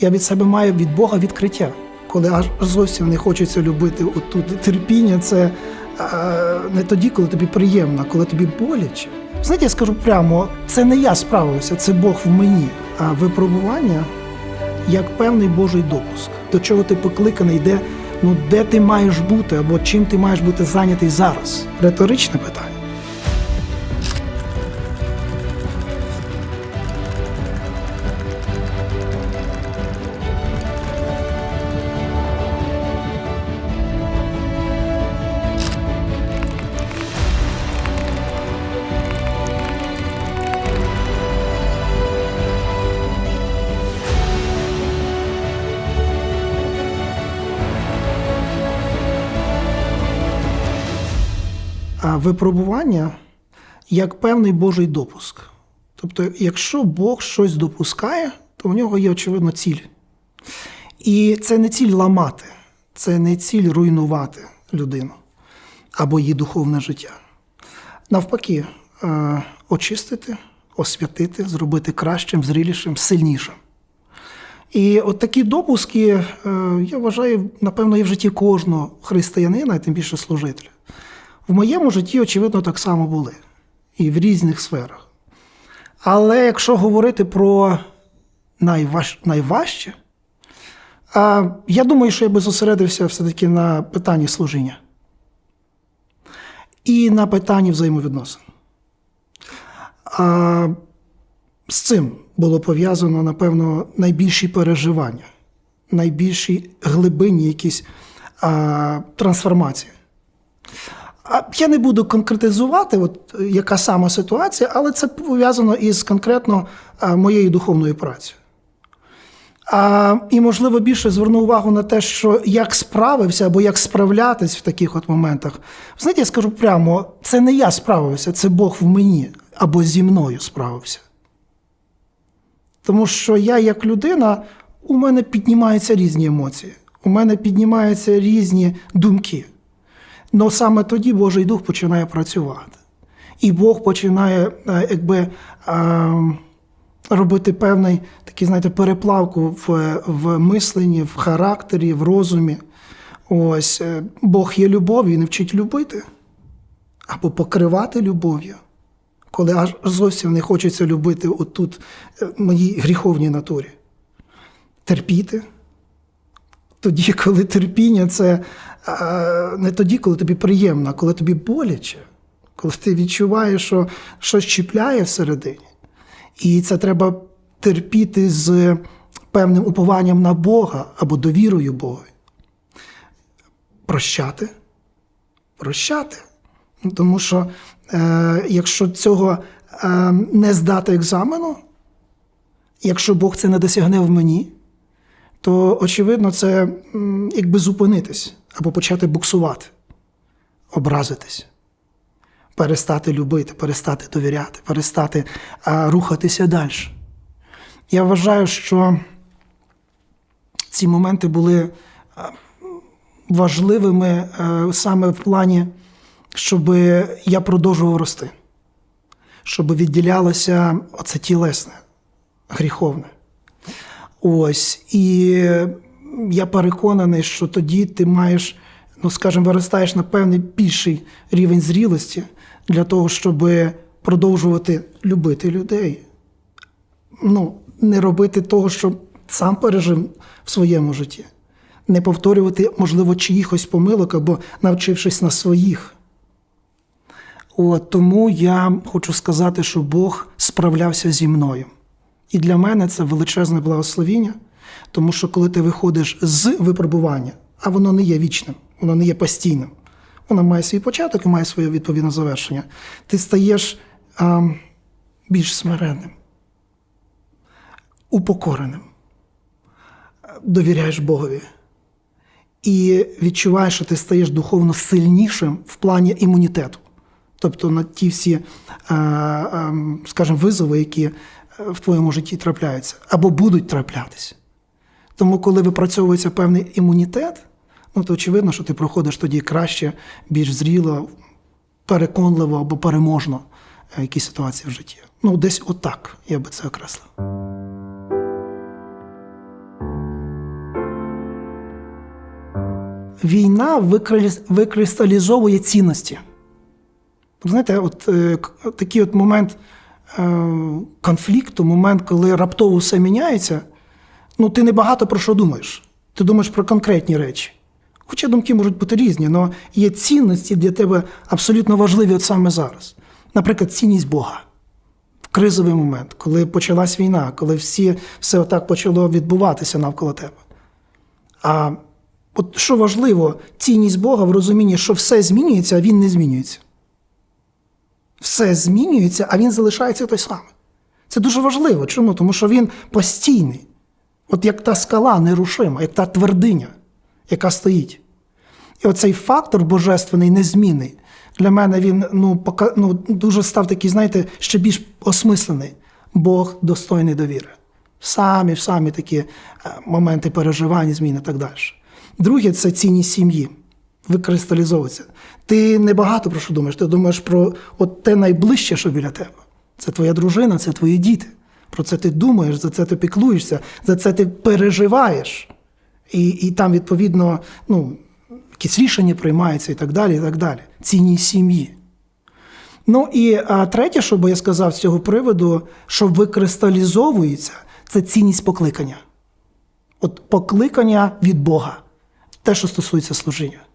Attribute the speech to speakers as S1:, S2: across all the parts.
S1: Я від себе маю від Бога відкриття. Коли аж зовсім не хочеться любити отут терпіння, це не тоді, коли тобі приємно, коли тобі боляче. Знаєте, я скажу прямо, це не я справився, це Бог в мені. А випробування як певний Божий допуск, до чого ти покликаний, де, ну, де ти маєш бути, або чим ти маєш бути зайнятий зараз. Риторичне питання. Випробування як певний Божий допуск. Тобто, якщо Бог щось допускає, то в нього є очевидно ціль. І це не ціль ламати, це не ціль руйнувати людину або її духовне життя. Навпаки, е, очистити, освятити, зробити кращим, зрілішим, сильнішим. І от такі допуски, е, я вважаю, напевно, є в житті кожного християнина, і тим більше служителя. В моєму житті, очевидно, так само були і в різних сферах. Але якщо говорити про найваж... найважче, а, я думаю, що я би зосередився все-таки на питанні служіння і на питанні взаємовідносин. А, з цим було пов'язано, напевно, найбільші переживання, найбільші глибинні якісь а, трансформації. А Я не буду конкретизувати, от, е, яка сама ситуація, але це пов'язано із конкретно а, моєю духовною працею. А, і, можливо, більше зверну увагу на те, що як справився або як справлятись в таких от моментах. Знаєте, я скажу прямо, це не я справився, це Бог в мені або зі мною справився. Тому що я, як людина, у мене піднімаються різні емоції, у мене піднімаються різні думки. Но саме тоді Божий Дух починає працювати. І Бог починає е, якби, е, робити певний такий, знаєте, переплавку в, в мисленні, в характері, в розумі. Ось е, Бог є любов, він вчить любити або покривати любов'ю. Коли аж зовсім не хочеться любити отут моїй гріховній натурі. Терпіти. Тоді, коли терпіння, це не тоді, коли тобі приємно, а коли тобі боляче, коли ти відчуваєш, що щось чіпляє всередині. І це треба терпіти з певним упованням на Бога або довірою Богу. Прощати. Прощати. Тому що е, якщо цього е, не здати екзамену, якщо Бог це не досягне в мені, то очевидно, це якби зупинитись або почати буксувати, образитись, перестати любити, перестати довіряти, перестати а, рухатися далі. Я вважаю, що ці моменти були важливими саме в плані, щоб я продовжував рости, щоб відділялося оце тілесне, гріховне. Ось. І я переконаний, що тоді ти маєш, ну скажімо, виростаєш на певний більший рівень зрілості для того, щоб продовжувати любити людей. Ну, не робити того, що сам пережив в своєму житті, не повторювати, можливо, чиїхось помилок або навчившись на своїх. От, тому я хочу сказати, що Бог справлявся зі мною. І для мене це величезне благословіння, тому що коли ти виходиш з випробування, а воно не є вічним, воно не є постійним, воно має свій початок і має своє відповідне завершення, ти стаєш а, більш смиренним, упокореним, довіряєш Богові. І відчуваєш, що ти стаєш духовно сильнішим в плані імунітету. Тобто на ті всі, е, е, скажімо, визови, які в твоєму житті трапляються або будуть траплятись. Тому, коли випрацьовується певний імунітет, ну то очевидно, що ти проходиш тоді краще, більш зріло, переконливо або переможно е, якісь ситуації в житті. Ну, десь отак я би це окреслив. Війна викристалізовує цінності. Знаєте, от, е, такий от момент конфлікту, момент, коли раптово все міняється, ну ти не багато про що думаєш. Ти думаєш про конкретні речі. Хоча думки можуть бути різні, але є цінності для тебе абсолютно важливі от саме зараз. Наприклад, цінність Бога в кризовий момент, коли почалась війна, коли всі, все отак почало відбуватися навколо тебе. А от що важливо, цінність Бога в розумінні, що все змінюється, а він не змінюється. Все змінюється, а він залишається той самий. Це дуже важливо. Чому? Тому що він постійний. От як та скала нерушима, як та твердиня, яка стоїть. І оцей фактор божественний, незмінний, для мене він ну, пока, ну, дуже став такий, знаєте, ще більш осмислений. Бог достойний довіри. Самі самі такі е, моменти переживань, змін і так далі. Друге це цінність сім'ї. Викристалізовується. Ти не багато про що думаєш, ти думаєш про от те найближче, що біля тебе. Це твоя дружина, це твої діти. Про це ти думаєш, за це ти піклуєшся, за це ти переживаєш. І, і там, відповідно, ну, якісь рішення приймаються і так далі. і так далі. Цінність сім'ї. Ну і а, третє, що би я сказав з цього приводу, що викристалізовується, це цінність покликання. От покликання від Бога, те, що стосується служіння.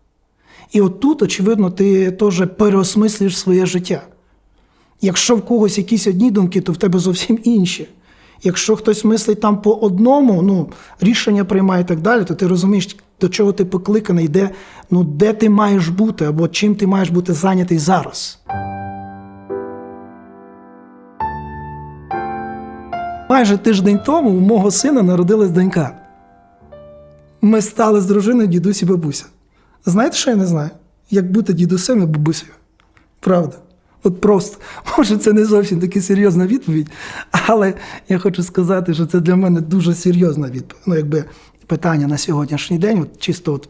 S1: І от тут, очевидно, ти теж переосмислюєш своє життя. Якщо в когось якісь одні думки, то в тебе зовсім інші. Якщо хтось мислить там по одному, ну, рішення приймає і так далі, то ти розумієш, до чого ти покликаний, де, ну, де ти маєш бути, або чим ти маєш бути зайнятий зараз. Майже тиждень тому у мого сина народилась донька. Ми стали з дружиною дідусь і бабуся. Знаєте, що я не знаю? Як бути дідусем і бабусею. Правда. От просто, може, це не зовсім таки серйозна відповідь, але я хочу сказати, що це для мене дуже серйозна відповідь. Ну, якби питання на сьогоднішній день, от чисто от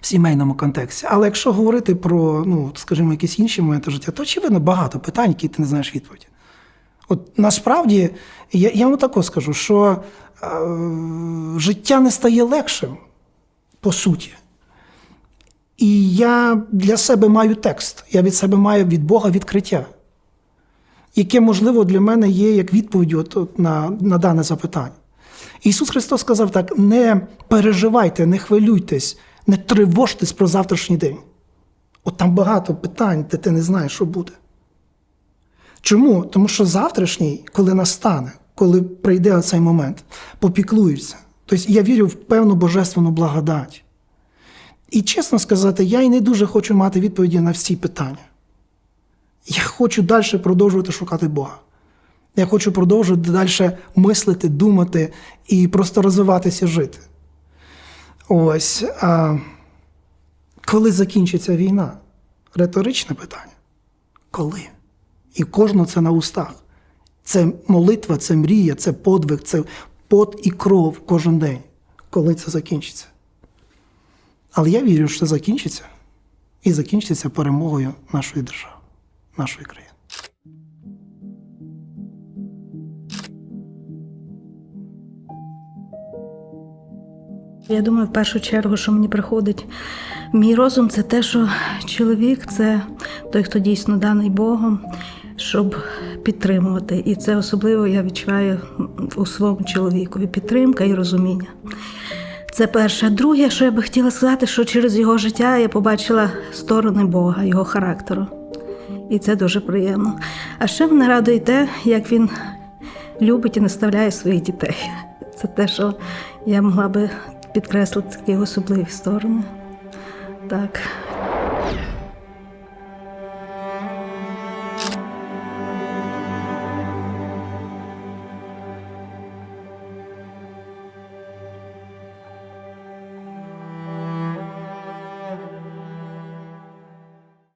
S1: в сімейному контексті. Але якщо говорити про, ну, скажімо, якісь інші моменти життя, то очевидно багато питань, які ти не знаєш відповіді. От насправді, я, я вам тако скажу, що е, життя не стає легшим, по суті. І я для себе маю текст, я від себе маю від Бога відкриття, яке, можливо, для мене є як відповідь от, на, на дане запитання. Ісус Христос сказав так: не переживайте, не хвилюйтесь, не тривожтесь про завтрашній день. От там багато питань, де ти не знаєш, що буде. Чому? Тому що завтрашній, коли настане, коли прийде цей момент, попіклуєшся. Тобто я вірю в певну божественну благодать. І чесно сказати, я і не дуже хочу мати відповіді на всі питання. Я хочу далі продовжувати шукати Бога. Я хочу продовжувати далі мислити, думати і просто розвиватися, жити. Ось. А коли закінчиться війна? Риторичне питання. Коли? І кожного це на устах. Це молитва, це мрія, це подвиг, це пот і кров кожен день, коли це закінчиться. Але я вірю, що закінчиться і закінчиться перемогою нашої держави, нашої країни.
S2: Я думаю, в першу чергу, що мені приходить мій розум, це те, що чоловік це той, хто дійсно даний Богом, щоб підтримувати. І це особливо я відчуваю у своєму чоловікові підтримка і розуміння. Це перше. Друге, що я би хотіла сказати, що через його життя я побачила сторони Бога, його характеру. І це дуже приємно. А ще мене радує те, як він любить і наставляє своїх дітей. Це те, що я могла би підкреслити такі особливі сторони. Так.